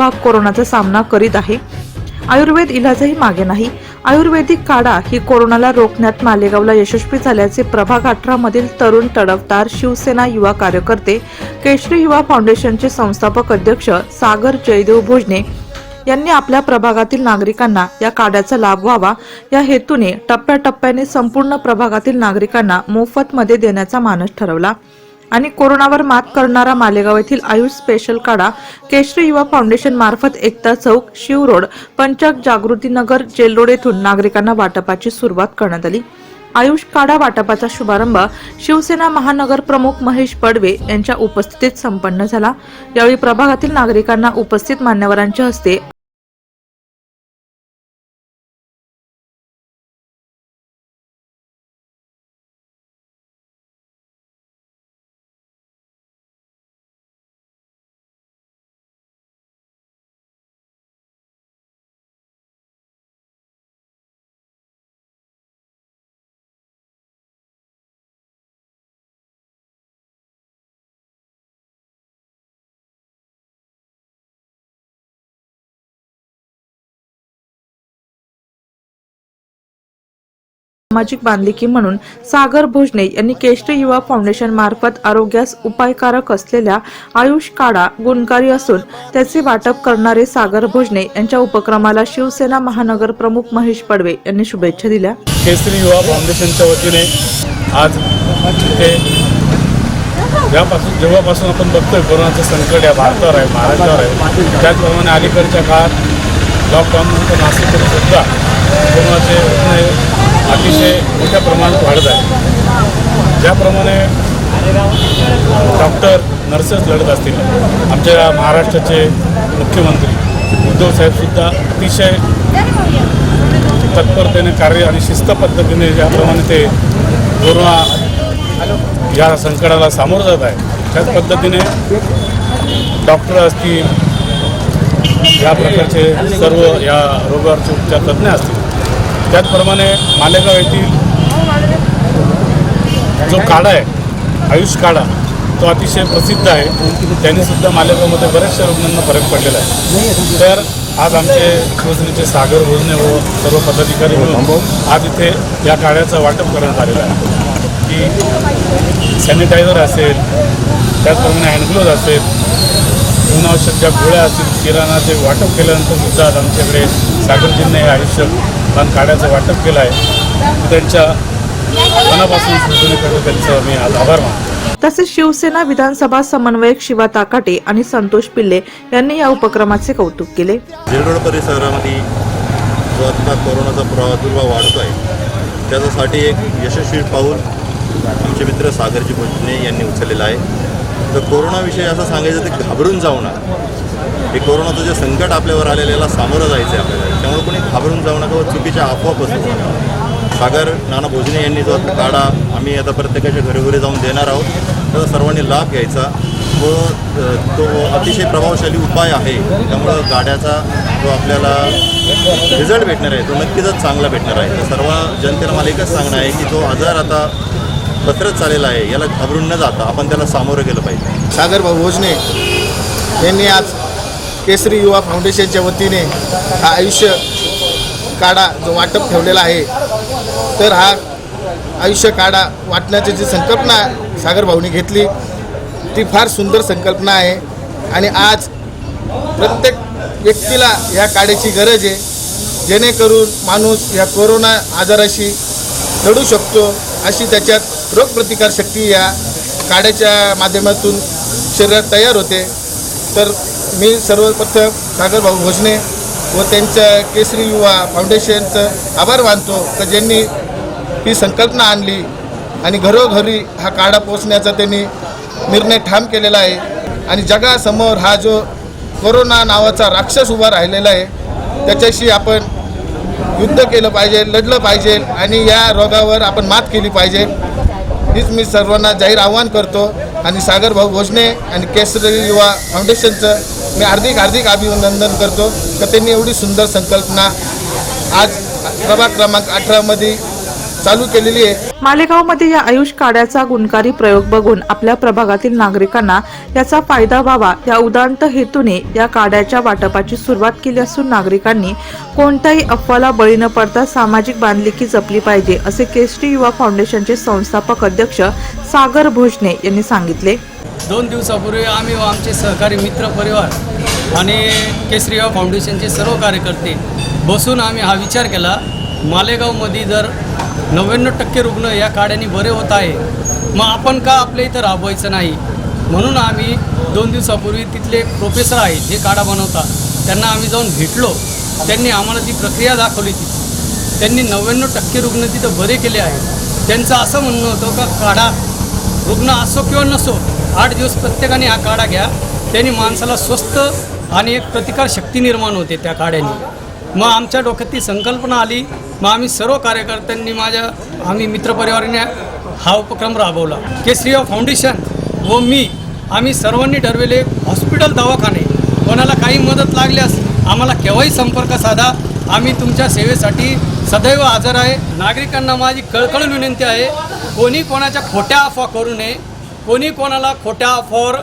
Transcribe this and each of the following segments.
विभाग कोरोनाचा सामना करीत आहे. आयुर्वेद इलाजही मागे नाही. आयुर्वेदिक काढा ही कोरोनाला रोखण्यात मालेगावला यशस्वी झाल्याचे प्रभाग अठरा मधील तरुण तडफदार शिवसेना युवा कार्यकर्ते केशरी युवा फाउंडेशनचे संस्थापक अध्यक्ष सागर जयदेव भोजने यांनी आपल्या प्रभागातील नागरिकांना या काड्याचा लाभ व्हावा. या हेतूने टप्प्याटप्प्याने संपूर्ण प्रभागातील नागरिकांना मोफतमध्ये देण्याचा मानस ठरवला. आणि कोरोनावर मात करणारा मालेगाव येथील आयुष स्पेशल काढा केशरी युवा फाउंडेशन मार्फत एकता चौक शिव रोड पंचक जागृती नगर जेल रोड येथून नागरिकांना वाटपाची सुरुवात करण्यात आली. आयुष काढा वाटपाचा शुभारंभ शिवसेना महानगर प्रमुख महेश पडवे यांच्या उपस्थितीत संपन्न झाला. यावेळी प्रभागातील नागरिकांना उपस्थित मान्यवरांच्या हस्ते सामाजिक बांधिलकी म्हणून सागर भोजने यांनी केष्ट युवा फाउंडेशन मार्फत आरोग्यास उपायकारक असलेल्या आयुष काढा गुणकारी असून त्याचे वाटप करणारे सागर भोजने यांच्या उपक्रमाला शिवसेना महानगर प्रमुख महेश पडवे यांनी शुभेच्छा दिल्या. केसरी युवा फाउंडेशनच्या वतीने आज इथे ज्यापासून जेव्हापासून आपण बघतोय कोरोनाचं संकट या भारतावर आहे महाराष्ट्रावर आहे त्याचप्रमाणे अलीकडच्या काळात लॉकडाऊननंतर नाशिकमध्ये सुद्धा कोरोनाचे अतिशय मोठ्या प्रमाणात वाढत आहे. ज्याप्रमाणे डॉक्टर नर्सेस लढत असतील आमच्या महाराष्ट्राचे मुख्यमंत्री उद्धव साहेबसुद्धा अतिशय तत्परतेने कार्य आणि शिस्त पद्धतीने ज्याप्रमाणे ते कोरोना या संकटाला सामोरं जात आहे त्याच पद्धतीने डॉक्टर असतील या प्रकारचे सर्व या रोगावरचे उपचार तज्ज्ञ असतील त्याचप्रमाणे मालेगाव येथील जो काढा आहे आयुष काढा तो अतिशय प्रसिद्ध आहे. त्यांनी सुद्धा मालेगावमध्ये बऱ्याचशा रुग्णांना फरक पडलेला आहे. तर आज आमचे शिवसेनेचे सागर भोजने व सर्व पदाधिकारी मिळून आज इथे या काढ्याचं वाटप करण्यात आलेलं आहे. की सॅनिटायझर असेल त्याचप्रमाणे हँडग्लोज असेल जीवनावश्यक ज्या गोळ्या असतील किराणाचे वाटप केल्यानंतर सुद्धा आज आमच्याकडे सागरजींना हे आयुष्य दान काढ्याचं वाटप केलं आहे. त्यांच्या मनापासून शिवसेनेकडे त्यांचं मी आज आभार मानतो. तसेच शिवसेना विधानसभा समन्वयक शिवा ताकाटे आणि संतोष पिल्ले यांनी या उपक्रमाचे कौतुक केले. जेलरोड परिसरामध्ये जो आत्ता कोरोनाचा प्रादुर्भाव वाढतो आहे त्याच्यासाठी एक यशस्वी पाऊल आमचे मित्र सागरजी भोजने यांनी उचललेलं आहे. तर कोरोनाविषयी असं सांगायचं ते घाबरून जाऊ नका. हे कोरोनाचं जे संकट आपल्यावर आलेल्याला सामोरं जायचं आहे आपल्याला. त्यामुळे कोणी घाबरून जाऊ नका व चुकीच्या अफवा पसरू नका. सागर नाना भोजने यांनी जो आता काढा आम्ही आता प्रत्येकाच्या घरोघरी जाऊन देणार आहोत. त्याचा सर्वांनी लाभ घ्यायचा व तो अतिशय प्रभावशाली उपाय आहे. त्यामुळं गाड्याचा जो आपल्याला रिझल्ट भेटणार आहे तो नक्कीच चांगला भेटणार आहे. तर सर्व जनतेला मला एकच सांगणं आहे की जो आजार आता पत्रच चाललेला आहे याला घाबरून न जाता आपण त्याला सामोरं गेलं पाहिजे. सागर भाऊ भोजने यांनी आज केसरी युवा फाउंडेशनच्या वतीने हा आयुष्य काढा जो वाटप ठेवलेला आहे. तर हा आयुष्य काढा वाटण्याची जी संकल्पना सागर भाऊनी घेतली ती फार सुंदर संकल्पना आहे. आणि आज प्रत्येक व्यक्तीला ह्या काड्याची गरज आहे. जेणेकरून माणूस ह्या कोरोना आजाराशी लढू शकतो अशी त्याच्यात रोगप्रतिकारशक्ती या काड्याच्या माध्यमातून शरीरात तयार होते. तर मी सर्वप्रथम सागरभाऊ भोजने व त्यांच्या केसरी युवा फाउंडेशनचं आभार मानतो का ज्यांनी ही संकल्पना आणली आणि घरोघरी हा काढा पोचण्याचा त्यांनी निर्णय ठाम केलेला आहे. आणि जगासमोर हा जो कोरोना नावाचा राक्षस उभा राहिलेला आहे त्याच्याशी आपण युद्ध केलं पाहिजे लढलं पाहिजे आणि या रोगावर आपण मात केली पाहिजे. हीच मी सर्वांना जाहीर आव्हान करतो. आणि सागरभाऊ भोजने आणि केसरी युवा फाउंडेशनचं मी हार्दिक हार्दिक अभिनंदन करतो का त्यांनी एवढी सुंदर संकल्पना आज प्रभाग क्रमांक अठरामध्ये चालू केलेली आहे. मालेगावमध्ये या आयुष काड्याचा गुणकारी प्रयोग बघून आपल्या प्रभागातील नागरिकांना याचा फायदा व्हावा या उदांत हेतूने या काड्याच्या वाटपाची सुरुवात केली असून नागरिकांनी कोणत्याही अफवाला बळी न पडता सामाजिक बांधिलकी जपली पाहिजे असे केसरी युवा फाउंडेशनचे संस्थापक अध्यक्ष सागर भोजने यांनी सांगितले. दोन दिवसापूर्वी आम्ही व आमचे सहकारी मित्र परिवार आणि केसरी युवा फाउंडेशनचे सर्व कार्यकर्ते बसून आम्ही हा विचार केला मालेगावमध्ये जर नव्याण्णव टक्के रुग्ण या काड्याने बरे होत आहे मग आपण का आपल्या इथं राबवायचं नाही? म्हणून आम्ही दोन दिवसापूर्वी तिथले एक प्रोफेसर आहेत जे काढा बनवतात त्यांना आम्ही जाऊन भेटलो. त्यांनी आम्हाला ती प्रक्रिया दाखवली ती त्यांनी नव्याण्णव टक्के रुग्ण तिथं बरे केले आहेत. त्यांचं असं म्हणणं होतं का काढा रुग्ण असो किंवा नसो आठ दिवस प्रत्येकाने हा काढा घ्या. त्याने माणसाला स्वस्त आणि एक प्रतिकार शक्ती निर्माण होते त्या काढ्याने मग आमच्या डोक्यात ती संकल्पना आली. मग आम्ही सर्व कार्यकर्त्यांनी माझ्या आम्ही मित्रपरिवाराने हा उपक्रम राबवला. केसरी फाउंडेशन व मी आम्ही सर्वांनी ठरविले हॉस्पिटल दवाखाने. कोणाला काही मदत लागल्यास आम्हाला केव्हाही संपर्क साधा. आम्ही तुमच्या सेवेसाठी सदैव हजर आहे. नागरिकांना माझी कळकळ विनंती आहे. कोणी कोणाच्या खोट्या अफवा करू नये कोणी कोणाला खोट्या अफवावर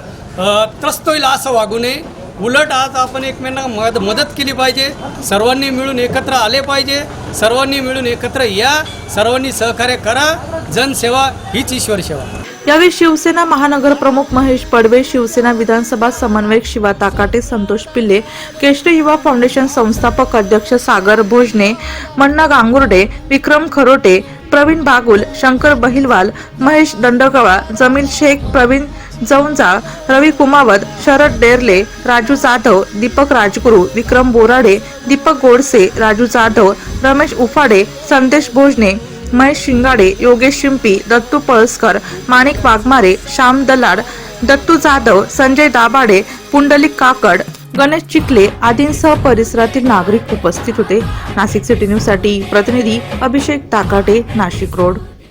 त्रस्त होईल असं वागू नये. उलट आज आपण एकमेकांना मद मदत केली पाहिजे. सर्वांनी मिळून एकत्र आले पाहिजे. सर्वांनी मिळून एकत्र या. सर्वांनी सहकार्य करा. जनसेवा हीच ईश्वर सेवा. यावेळी शिवसेना महानगर प्रमुख महेश पडवे शिवसेना विधानसभा समन्वयक शिवा ताकाटे संतोष पिल्ले केष्ट युवा फाउंडेशन संस्थापक अध्यक्ष सागर भोजने मन्ना गांगुर्डे विक्रम खरोटे प्रवीण बागुल शंकर बहिलवाल महेश दंडगळा जमील शेख प्रवीण जौंजा रवी कुमावत शरद डेरले राजू जाधव दीपक राजगुरू विक्रम बोराडे दीपक गोडसे राजू जाधव रमेश उफाडे संदेश भोजने महेश शिंगाडे योगेश शिंपी दत्तू पळसकर माणिक वाघमारे श्याम दलाड दत्तू जाधव संजय दाभाडे पुंडलिक काकड गणेश चिखले आदींसह परिसरातील नागरिक उपस्थित होते. नाशिक सिटी न्यूजसाठी प्रतिनिधी अभिषेक ताकाटे नाशिक रोड.